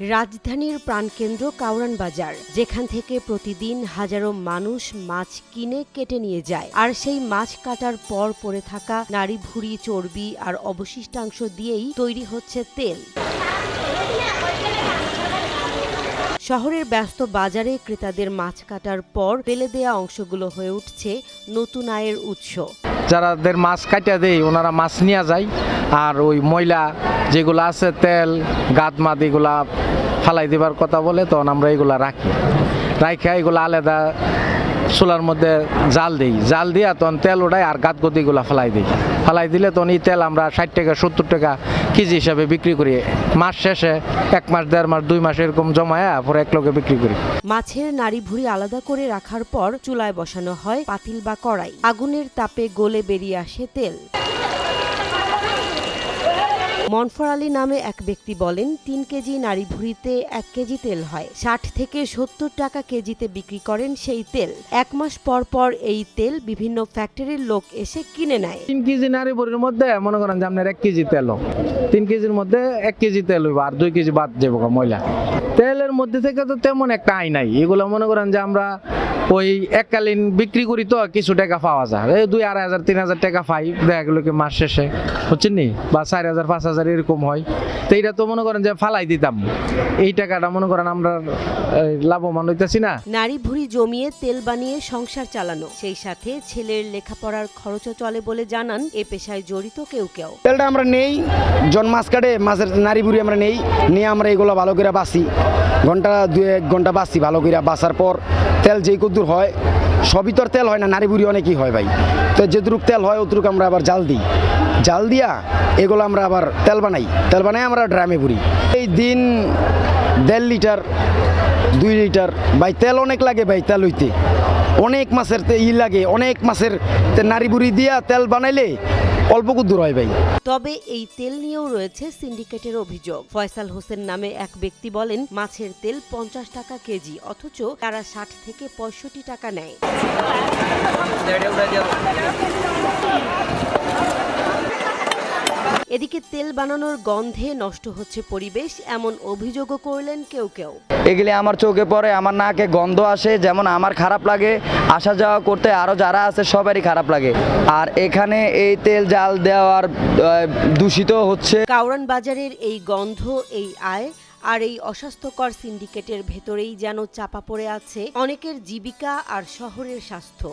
রাজধানীর প্রাণকেন্দ্র কাউরান বাজার, যেখান থেকে প্রতিদিন হাজারো মানুষ মাছ কিনে কেটে নিয়ে যায়। আর সেই মাছ কাটার পর পড়ে থাকা নারী ভুঁড়ি, চর্বি আর অবশিষ্টাংশ দিয়েই তৈরি হচ্ছে তেল। শহরের ব্যস্ত বাজারে ক্রেতাদের মাছ কাটার পর ফেলে দেয়া অংশগুলো হয়ে উঠছে নতুন আয়ের উৎস। যারাদের মাছ কাটা দেয় ওনারা মাছ নিয়ে যায়। আর ওই ময়লা যেগুলো আছে, তেল গাদ মাদ এগুলা ফালাই দেবার কথা বলে, তখন আমরা এগুলা রাখি। রাখা এগুলো আলাদা চুলার মধ্যে জাল দিই। জাল দিয়া তখন তেল ওড়াই আর গাদ গদিগুলা ফালাই দিই। ফালাই দিলে তখন এই তেল আমরা ষাট টাকা, সত্তর টাকা কেজি হিসাবে বিক্রি করি। মাস শেষে এক মাস, দেড় মাস, দুই মাস এরকম জমায়া পরে এক লোকে বিক্রি করি। মাছের নাড়ি ভুঁড়ি আলাদা করে রাখার পর চুলায় বসানো হয় পাতিল বা কড়াই। আগুনের তাপে গলে বেরিয়ে আসে তেল। মনফর আলী নামে এক ব্যক্তি বলেন, তিন কেজি নারী ভুড়িতে এক কেজি তেল হয়। ষাট থেকে সত্তর টাকা কেজিতে বিক্রি করেন সেই তেল। এক মাস পর পর এই তেল বিভিন্ন ফ্যাক্টরির লোক এসে কিনে নেয়। তিন কেজি নারী ভুড়ির মধ্যে, মনে করেন যে আপনার এক কেজি তেল তিন কেজির মধ্যে এক কেজি তেল হইব, আর দুই কেজি বাদ দেবো ময়লা। তেলের মধ্যে থেকে তো তেমন একটা আয় নাই। এগুলো মনে করেন যে আমরা ওই এককালীন বিক্রি করি তো কিছু টাকা পাওয়া যায়। এই দুই আড়াই হাজার তিন হাজার টাকা পাই দেখা গেলো কি মাস শেষে। বুঝছেন নি? বা চার হাজার পাঁচ হাজার এরকম হয়। তো এইটা তো মনে করেন যে ফালাই দিতাম। এই টাকাটা মনে করেন আমরা লাভবান হইতেছি না। নারী ভুঁড়ি জমিয়ে তেল বানিয়ে সংসার চালানো। সেই সাথে ছেলের লেখাপড়ার খরচও চলে বলে জানান এ পেশায় জড়িত কেউ কেউ। তেলটা আমরা নেই জন মাছ কাটে মাছের নারী বুড়ি আমরা নেই নিয়ে আমরা এগুলো ভালো করে বাসি ঘণ্টা দু এক ঘণ্টা বাসি ভালো করে বাসার পর তেল যেই কদ্দুর হয়, সবই তো তেল হয় না নারী বুড়ি অনেকই হয় ভাই। তো যেটুক তেল হয় অতটুকু আমরা আবার জাল দিই। জাল দিয়া এগুলো আমরা আবার তেল বানাই। তেল বানাই আমরা ড্রামে পুরি। এই দিন দেড় লিটার, দুই লিটার, ভাই তেল অনেক লাগে ভাই তেল হইতে। অনেক মাছের ই লাগে, অনেক মাছের নারী বুড়ি দিয়া তেল বানাইলে দূর হয় ভাই। তবে এই তেল নিয়েও রয়েছে সিন্ডিকেটের অভিযোগ। ফয়সাল হোসেন নামে এক ব্যক্তি বলেন, মাছের তেল পঞ্চাশ টাকা কেজি, অথচ তারা ষাট থেকে পঁয়ষট্টি টাকা নেয়। এদিকে তেল বানানোর গন্ধে নষ্ট হচ্ছে পরিবেশ এমন অভিযোগও করলেন কেউ কেউ। এগুলি আমার চোখে পড়ে আমার নাকে গন্ধ আসে যেমন আমার খারাপ লাগে আসা যাওয়া করতে আরও যারা আছে সবারই খারাপ লাগে। আর এখানে এই তেল জাল দেওয়ার দূষিত হচ্ছে। কাউরান বাজারের এই গন্ধ এই আয় আর এই অস্বাস্থ্যকর সিন্ডিকেটের ভেতরেই যেন চাপা পড়ে আছে অনেকের জীবিকা আর শহরের স্বাস্থ্য।